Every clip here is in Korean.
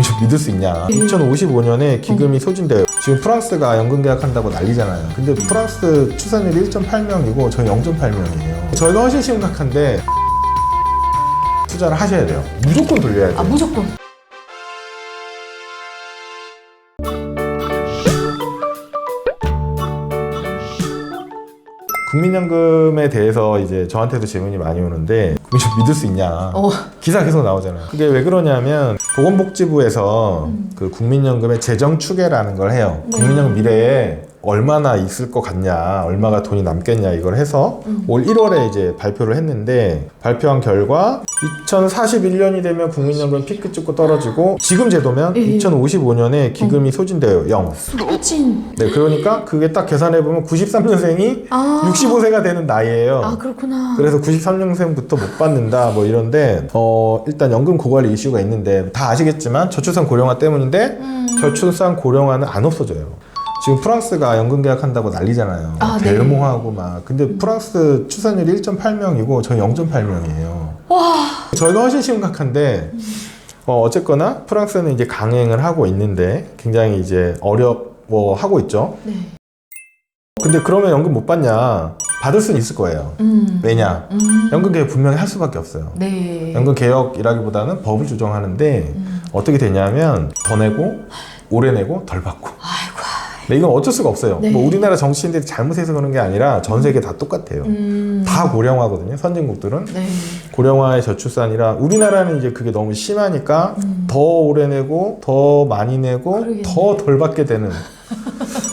좀 믿을 수 있냐. 네. 2055년에 기금이 소진돼요. 지금 프랑스가 연금 계약한다고 난리잖아요. 근데 프랑스 출산율이 1.8명이고 저희 0.8명이에요. 저희가 훨씬 심각한데 투자를 하셔야 돼요. 무조건 돌려야 돼요. 아 무조건. 국민연금에 대해서 이제 저한테도 질문이 많이 오는데 국민 좀 믿을 수 있냐 어. 기사 계속 나오잖아요 그게 왜 그러냐면 보건복지부에서 음. 그 국민연금의 재정 추계라는 걸 해요 네. 국민연금 미래에 얼마나 있을 것 같냐 얼마가 돈이 남겠냐 이걸 해서 음. 올 1월에 이제 발표를 했는데 발표한 결과 2041년이 되면 국민연금 피크 찍고 떨어지고 지금 제도면 예, 예. 2055년에 기금이 소진돼요 0 소진. 네, 그러니까 그게 딱 계산해 보면 93년생이 아. 65세가 되는 나이예요. 아 그렇구나. 그래서 93년생부터 못 받는다 뭐 이런데 어 일단 연금 고갈리 이슈가 있는데 다 아시겠지만 저출산 고령화 때문인데 음. 저출산 고령화는 안 없어져요. 지금 프랑스가 연금 계약한다고 난리잖아요. 아, 네. 델모하고 막. 근데 프랑스 출산율이 1.8명이고 저희 0.8명이에요. 와. 저희가 훨씬 심각한데 어, 어쨌거나 프랑스는 이제 강행을 하고 있는데 굉장히 이제 어려워하고 있죠. 네. 근데 그러면 연금 못 받냐? 받을 수는 있을 거예요. 음. 왜냐? 음. 연금 개혁 분명히 할 수밖에 없어요. 네. 연금 개혁이라기보다는 법을 조정하는데 음. 어떻게 되냐면 더 내고 오래 내고 덜 받고. 근데 이건 어쩔 수가 없어요. 네. 뭐 우리나라 정치인들이 잘못해서 그런 게 아니라 전 세계 다 똑같아요. 음. 다 고령화거든요. 선진국들은 네. 고령화의 저출산이라 우리나라는 이제 그게 너무 심하니까 음. 더 오래 내고 더 많이 내고. 더 덜 받게 되는.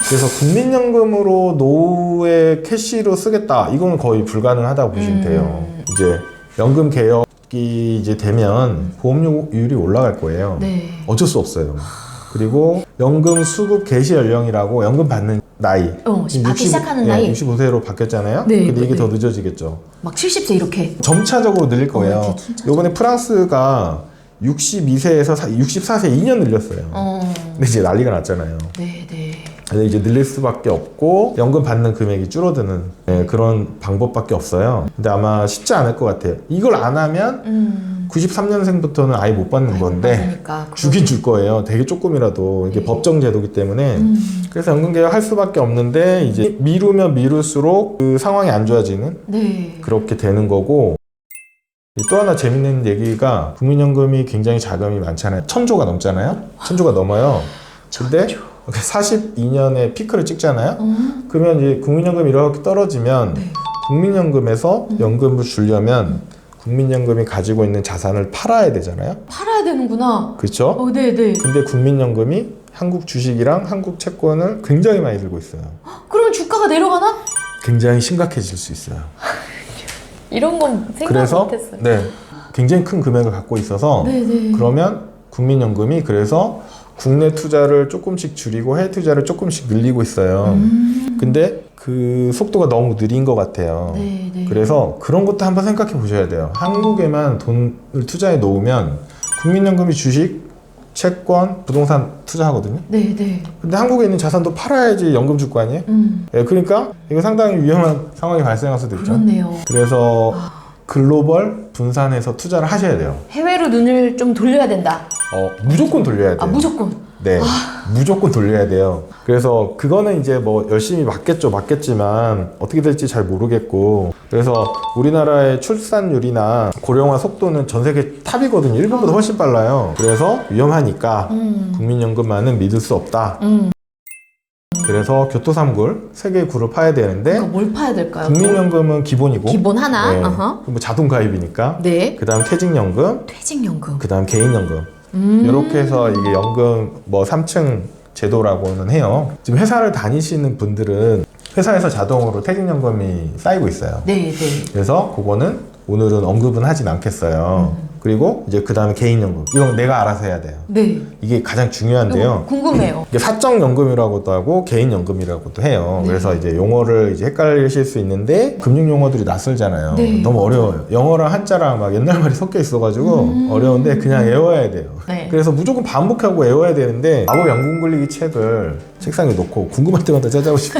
그래서 국민연금으로 노후에 캐시로 쓰겠다. 이건 거의 불가능하다고 보시면 음. 돼요. 이제 연금 개혁이 이제 되면 보험료율이 올라갈 거예요. 네. 어쩔 수 없어요. 그리고 연금 수급 개시 연령이라고 연금 받는 나이. 어, 받기 시작하는 나이. 65세로 바뀌었잖아요. 네, 근데 이게 네. 더 늦어지겠죠. 막 70세 이렇게. 점차적으로 늘릴 거예요. 이렇게 진짜 요번에 프랑스가 62세에서 64세 2년 늘렸어요. 어. 근데 이제 난리가 났잖아요. 네, 네. 그래서 이제 늘릴 수밖에 없고 연금 받는 금액이 줄어드는 네, 그런 방법밖에 없어요. 근데 아마 쉽지 않을 것 같아요. 이걸 안 하면 음. 93년생부터는 아예 못 받는 건데 그러니까 주긴 줄 거예요. 되게 조금이라도 이게 네. 법정 제도기 때문에 음. 그래서 연금 개혁 할 수밖에 없는데 이제 미루면 미룰수록 그 상황이 안 좋아지는 네. 그렇게 되는 거고 또 하나 재밌는 얘기가 국민연금이 굉장히 자금이 많잖아요. 천조가 넘잖아요. 천조가 넘어요. 근데 42년에 피크를 찍잖아요. 어. 그러면 이제 국민연금이 이렇게 떨어지면 네. 국민연금에서 연금을 주려면 국민연금이 가지고 있는 자산을 팔아야 되잖아요. 팔아야 되는구나. 그렇죠? 어, 네, 네. 근데 국민연금이 한국 주식이랑 한국 채권을 굉장히 많이 들고 있어요. 그러면 주가가 내려가나? 굉장히 심각해질 수 있어요. 이런 건 생각 그래서 못했어요. 네, 굉장히 큰 금액을 갖고 있어서 네, 네. 그러면 국민연금이 그래서 국내 투자를 조금씩 줄이고 해외 투자를 조금씩 늘리고 있어요. 음. 근데 그 속도가 너무 느린 것 같아요. 네, 네. 그래서 그런 것도 한번 생각해 보셔야 돼요. 한국에만 돈을 투자해 놓으면 국민연금이 주식, 채권, 부동산 투자하거든요. 네, 네. 근데 한국에 있는 자산도 팔아야지 연금 줄 거 아니에요? 음. 예, 그러니까 이거 상당히 위험한 상황이 발생할 수도 있죠. 그렇네요. 그래서 글로벌 분산해서 투자를 하셔야 돼요. 해외로 눈을 좀 돌려야 된다. 어, 무조건 돌려야 돼요. 아, 무조건. 네, 무조건 돌려야 돼요. 그래서 그거는 이제 뭐 열심히 맞겠죠, 맞겠지만 어떻게 될지 잘 모르겠고. 그래서 우리나라의 출산율이나 고령화 속도는 전 세계 탑이거든요. 일본보다 훨씬 빨라요. 그래서 위험하니까 음. 국민연금만은 믿을 수 없다. 음. 그래서 교토 삼굴 세 개의 굴을 파야 되는데 그러니까 뭘 파야 될까요? 국민연금은 기본이고 기본 하나. 네. 뭐 자동 가입이니까. 네. 그다음 퇴직연금, 퇴직연금. 그다음 개인연금. 음. 이렇게 해서 이게 연금 뭐 3층 제도라고는 해요. 지금 회사를 다니시는 분들은 회사에서 자동으로 퇴직연금이 쌓이고 있어요. 네, 네. 그래서 그거는 오늘은 언급은 하진 않겠어요. 음. 그리고 이제 그 다음에 개인연금. 이건 내가 알아서 해야 돼요. 네. 이게 가장 중요한데요. 궁금해요. 이게 사적 연금이라고도 하고 개인 연금이라고도 해요. 네. 그래서 이제 용어를 이제 헷갈리실 수 있는데 금융 용어들이 낯설잖아요. 네. 너무 어려워요. 영어랑 한자랑 막 옛날 말이 섞여 있어가지고 음. 어려운데 그냥 외워야 돼요. 네. 그래서 무조건 반복하고 외워야 되는데 마법 연금 굴리기 책을 책상에 놓고 궁금할 때마다 찾아오시고